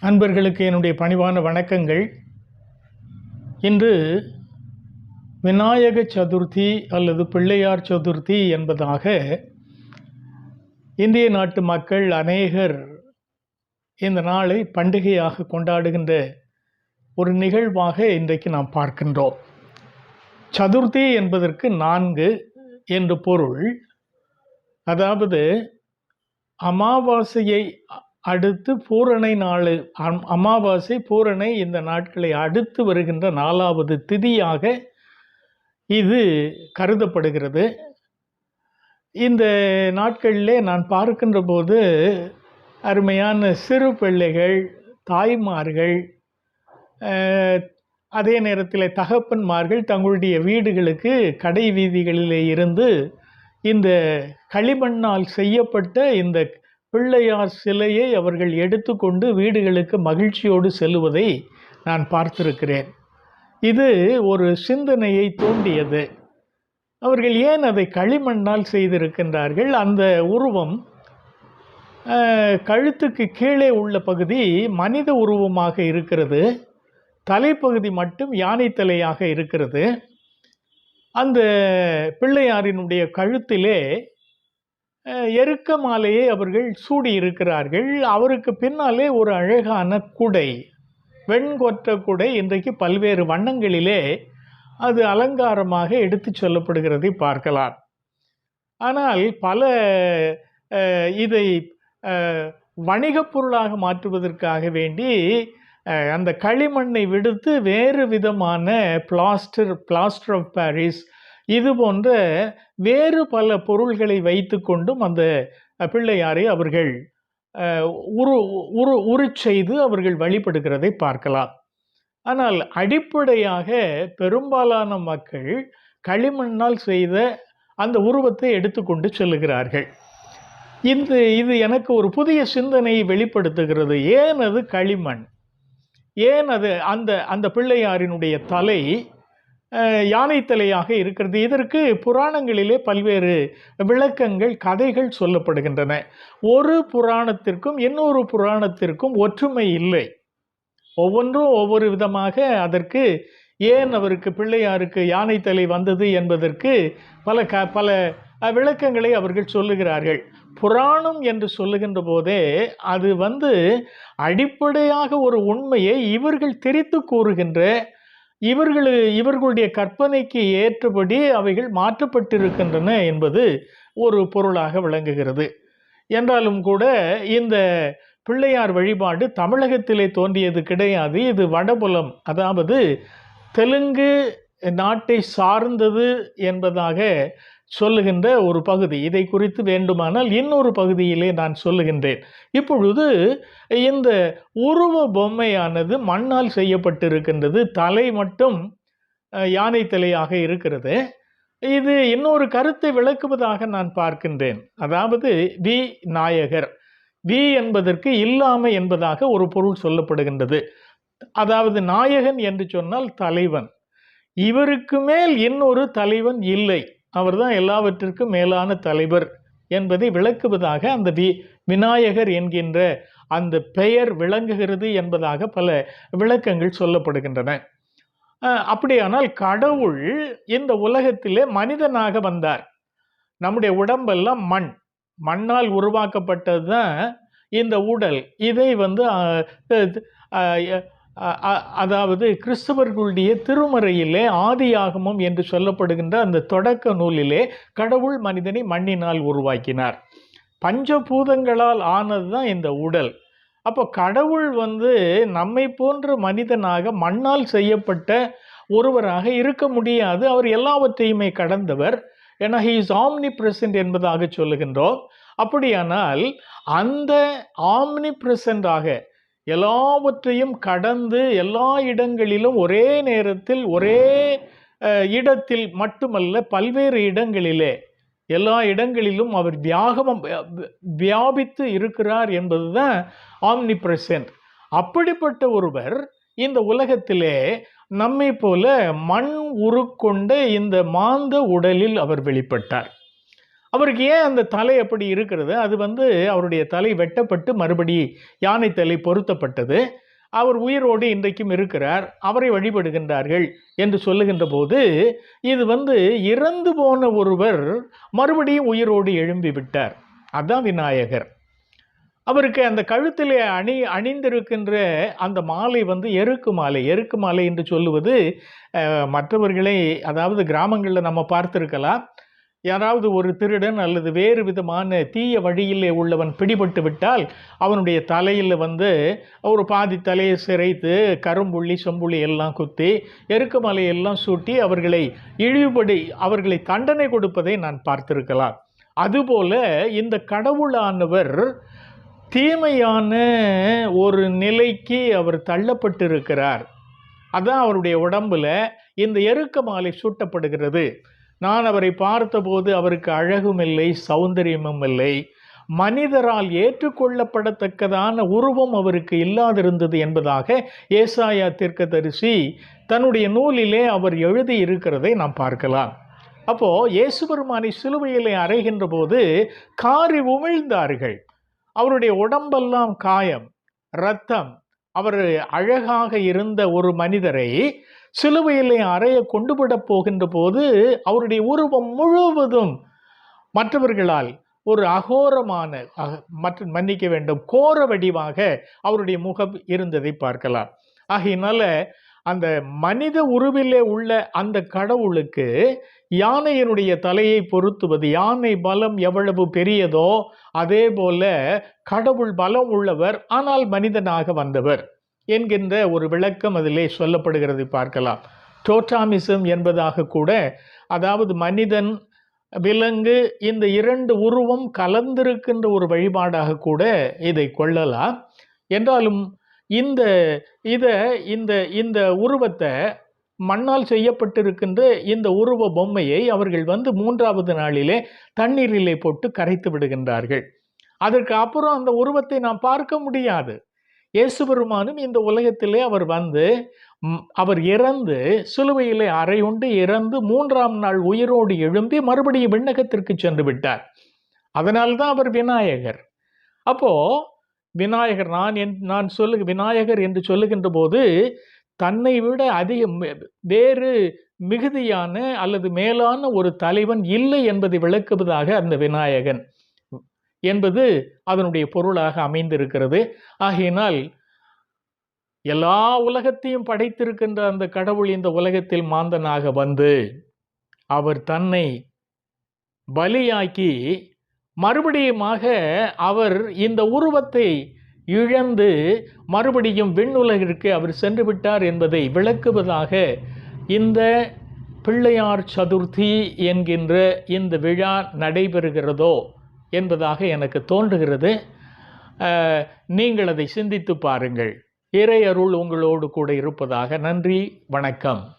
அன்பர்களுக்கு என்னுடைய பணிவான வணக்கங்கள். இன்று விநாயக சதுர்த்தி அல்லது பிள்ளையார் சதுர்த்தி என்பதாக இந்திய நாட்டு மக்கள் அநேகர் இந்த நாளை பண்டிகையாக கொண்டாடுகின்ற ஒரு நிகழ்வாக இன்றைக்கு நாம் பார்க்கின்றோம். சதுர்த்தி என்பதற்கு நான்கு என்று பொருள். அதாவது அமாவாசையை அடுத்து பூரணை நாள். அம்- அமாவாசை பூரணை இந்த நாட்களை அடுத்து வருகின்ற நாலாவது திதியாக இது கருதப்படுகிறது. இந்த நாட்களிலே நான் பார்க்கின்ற போது அருமையான சிறு பிள்ளைகள் தாய்மார்கள் அதே நேரத்தில் தகப்பன்மார்கள் தங்களுடைய வீடுகளுக்கு கடை வீதிகளிலே இருந்து இந்த களிமண்ணால் செய்யப்பட்ட இந்த பிள்ளையார் சிலையை அவர்கள் எடுத்துக்கொண்டு வீடுகளுக்கு மகிழ்ச்சியோடு செல்லுவதை நான் பார்த்திருக்கிறேன். இது ஒரு சிந்தனையை தூண்டியது. அவர்கள் ஏன் அதை களிமண்ணால் செய்திருக்கின்றார்கள்? அந்த உருவம் கழுத்துக்கு கீழே உள்ள பகுதி மனித உருவமாக இருக்கிறது. தலைப்பகுதி மட்டும் யானை தலையாக இருக்கிறது. அந்த பிள்ளையாரினுடைய கழுத்திலே எருக்க மாலையை அவர்கள் சூடி இருக்கிறார்கள் அவருக்கு பின்னாலே ஒரு அழகான குடை வெண்கொற்ற குடை. இன்றைக்கு பல்வேறு வண்ணங்களிலே அது அலங்காரமாக எடுத்துச் சொல்லப்படுகிறதை பார்க்கலாம். ஆனால் பல இதை வணிகப் பொருளாக மாற்றுவதற்காக வேண்டி அந்த களிமண்ணை விடுத்து வேறு விதமான பிளாஸ்டர் பிளாஸ்டர் ஆஃப் பாரிஸ் இது போன்ற வேறு பல பொருள்களை வைத்து கொண்டும் அந்த பிள்ளையாரை அவர்கள் உரு உரு உரு செய்து அவர்கள் வழிபடுகிறதை பார்க்கலாம். ஆனால் அடிப்படையாக பெரும்பாலான மக்கள் களிமண்ணால் செய்த அந்த உருவத்தை எடுத்துக்கொண்டு செல்லுகிறார்கள். இந்த இது எனக்கு ஒரு புதிய சிந்தனையை வெளிப்படுத்துகிறது. ஏன் அது களிமண்? ஏன் அது அந்த அந்த பிள்ளையாரினுடைய தலை யானை தலையாக இருக்கிறது. இதற்கு புராணங்களிலே பல்வேறு விளக்கங்கள் கதைகள் சொல்லப்படுகின்றன. ஒரு புராணத்திற்கும் இன்னொரு புராணத்திற்கும் ஒற்றுமை இல்லை. ஒவ்வொன்றும் ஒவ்வொரு விதமாக அதற்கு ஏன் அவருக்கு பிள்ளையாருக்கு யானை தலை வந்தது என்பதற்கு பல க பல விளக்கங்களை அவர்கள் சொல்லுகிறார்கள். புராணம் என்று சொல்லுகின்ற போதே அது வந்து அடிப்படையாக ஒரு உண்மையை இவர்கள் திரித்து கூறுகின்ற இவர்கள் இவர்களுடைய கற்பனைக்கு ஏற்றபடி அவைகள் மாற்றப்பட்டிருக்கின்றன என்பது ஒரு பொருளாக விளங்குகிறது. என்றாலும் கூட இந்த பிள்ளையார் வழிபாடு தமிழகத்திலே தோன்றியது கிடையாது. இது வடபுலம் அதாவது தெலுங்கு நாட்டை சார்ந்தது என்பதாக சொல்லுகின்ற ஒரு பகுதி. இதை குறித்து வேண்டுமானால் இன்னொரு பகுதியிலே நான் சொல்லுகின்றேன். இப்பொழுது இந்த உருவ பொம்மையானது மண்ணால் செய்யப்பட்டிருக்கின்றது. தலை மட்டும் யானை தலையாக இருக்கிறது. இது இன்னொரு கருத்தை விளக்குவதாக நான் பார்க்கின்றேன். அதாவது வி. நாயகர். வி என்பதற்கு இல்லாமை என்பதாக ஒரு பொருள் சொல்லப்படுகின்றது. அதாவது நாயகன் என்று சொன்னால் தலைவன். இவருக்கு மேல் இன்னொரு தலைவன் இல்லை. அவர்தான் எல்லாவற்றிற்கும் மேலான தலைவர் என்பதை விளக்குவதாக அந்த வி விநாயகர் என்கின்ற அந்த பெயர் விளங்குகிறது என்பதாக பல விளக்கங்கள் சொல்லப்படுகின்றன. அப்படியானால் கடவுள் இந்த உலகத்திலே மனிதனாக வந்தார். நம்முடைய உடம்பெல்லாம் மண். மண்ணால் உருவாக்கப்பட்டது தான் இந்த உடல். இதை வந்து அதாவது கிறிஸ்தவர்களுடைய திருமறையிலே ஆதியாகமம் என்று சொல்லப்படுகின்ற அந்த தொடக்க நூலிலே கடவுள் மனிதனை மண்ணினால் உருவாக்கினார். பஞ்சபூதங்களால் ஆனது தான் இந்த உடல். அப்போ கடவுள் வந்து நம்மை போன்ற மனிதனாக மண்ணால் செய்யப்பட்ட ஒருவராக இருக்க முடியாது. அவர் எல்லாவற்றையுமே கடந்தவர். ஏன்னா ஹி இஸ் ஆம்னி பிரசன்ட் என்பதாக சொல்லுகின்றோம். அப்படியானால் அந்த ஆம்னி பிரசண்டாக எல்லாவற்றையும் கடந்து எல்லா இடங்களிலும் ஒரே நேரத்தில் ஒரே இடத்தில் மட்டுமல்ல பல்வேறு இடங்களிலே எல்லா இடங்களிலும் அவர் வியாகமம் வியாபித்து இருக்கிறார் என்பதுதான் ஆம்னி பிரசன்ட் அப்படிப்பட்ட ஒருவர் இந்த உலகத்திலே நம்மை போல மண் உருக்கொண்ட இந்த மாந்த உடலில் அவர் வெளிப்பட்டார். அவருக்கு ஏன் அந்த தலை அப்படி இருக்கிறது? அது வந்து அவருடைய தலை வெட்டப்பட்டு மறுபடி யானை தலை பொருத்தப்பட்டது. அவர் உயிரோடு இன்றைக்கும் இருக்கிறார். அவரை வழிபடுகின்றார்கள் என்று சொல்லுகின்ற போது இது வந்து இறந்து போன ஒருவர் மறுபடியும் உயிரோடு எழும்பி விட்டார். அதான் விநாயகர். அவருக்கு அந்த கழுத்திலே அணி அணிந்திருக்கின்ற அந்த மாலை வந்து எருக்கு மாலை எருக்கு மாலை என்று சொல்லுவது மற்றவர்களை அதாவது கிராமங்களில் நம்ம பார்த்துருக்கலாம். யாராவது ஒரு திருடன் அல்லது வேறு விதமான தீய வழியிலே உள்ளவன் பிடிபட்டு விட்டால் அவனுடைய தலையில் வந்து ஒரு பாதி தலையை சிரைத்து கரும்புள்ளி செம்புள்ளி எல்லாம் குத்தி எருக்கமலையெல்லாம் சூட்டி அவர்களை இழிவுபடி அவர்களை தண்டனை கொடுப்பதை நான் பார்த்திருக்கலாம். அதுபோல இந்த கடவுளானவர் தீமையான ஒரு நிலைக்கு அவர் தள்ளப்பட்டிருக்கிறார். அதான் அவருடைய உடம்புல இந்த எருக்க மாலை சூட்டப்படுகிறது. நான் அவரை பார்த்தபோது அவருக்கு அழகும் இல்லை சௌந்தரியமும் இல்லை. மனிதரால் ஏற்றுக்கொள்ளப்படத்தக்கதான உருவம் அவருக்கு இல்லாதிருந்தது என்பதாக ஏசாயா தீர்க்கதரிசி தன்னுடைய நூலிலே அவர் எழுதி இருக்கிறதை நாம் பார்க்கலாம். அப்போது இயேசுபெருமானை சிலுவையிலே அறைகின்ற போது காரி உமிழ்ந்தார்கள். அவருடைய உடம்பெல்லாம் காயம் ரத்தம் அவர் அழகாக இருந்த ஒரு மனிதரை சிலுவையிலே அறைய கொண்டு விடப் போகின்ற போது அவருடைய உருவம் முழுவதும் மற்றவர்களால் ஒரு அகோரமான அக- மற்ற மன்னிக்க வேண்டும் கோர வடிவாக அவருடைய முகம் இருந்ததை பார்க்கலாம். ஆகையினால அந்த மனித உருவிலே உள்ள அந்த கடவுளுக்கு யானையினுடைய தலையை பொருத்துவது யானை பலம் எவ்வளவு பெரியதோ அதே போல கடவுள் பலம் உள்ளவர் ஆனால் மனிதனாக வந்தவர். என்கின்ற ஒரு விளக்கம் அதிலே சொல்லப்படுகிறது பார்க்கலாம். டோட்டாமிசம் என்பதாக கூட அதாவது மனிதன் விலங்கு இந்த இரண்டு உருவம் கலந்திருக்கின்ற ஒரு வழிபாடாக கூட இதை கொள்ளலாம். என்றாலும் இந்த இதை இந்த இந்த உருவத்தை மண்ணால் செய்யப்பட்டிருக்கின்ற இந்த உருவ பொம்மையை அவர்கள் வந்து மூன்றாவது நாளிலே தண்ணீரிலே போட்டு கரைத்து விடுகின்றார்கள். அதற்கு அப்புறம் அந்த உருவத்தை நாம் பார்க்க முடியாது. இயேசு பெருமானும் இந்த உலகத்திலே அவர் வந்து அவர் இறந்து சிலுவையிலே அறையுண்டு இறந்து மூன்றாம் நாள் உயிரோடு எழும்பி மறுபடியும் விண்ணகத்திற்கு சென்று விட்டார். அதனால்தான் அவர் விநாயகர். அப்போ விநாயகர் நான் என் நான் சொல்லு விநாயகர் என்று சொல்லுகின்ற போது தன்னை விட அதிக வேறு மிகுதியான அல்லது மேலான ஒரு தலைவன் இல்லை என்பதை விளக்குவதாக அந்த விநாயகன் என்பது அதனுடைய பொருளாக அமைந்திருக்கிறது. ஆகையினால் எல்லா உலகத்தையும் படைத்திருக்கின்ற அந்த கடவுள் இந்த உலகத்தில் மாந்தனாக வந்து அவர் தன்னை பலியாக்கி மறுபடியுமாக அவர் இந்த உருவத்தை இழந்து மறுபடியும் விண்ணுலகிற்கு அவர் சென்று விட்டார் என்பதை விளக்குவதாக இந்த பிள்ளையார் சதுர்த்தி என்கின்ற இந்த விழா நடைபெறுகிறதோ என்பதாக எனக்கு தோன்றுகிறது. நீங்கள் அதை சிந்தித்து பாருங்கள். இறை அருள் உங்களோடு கூட இருப்பதாக. நன்றி. வணக்கம்.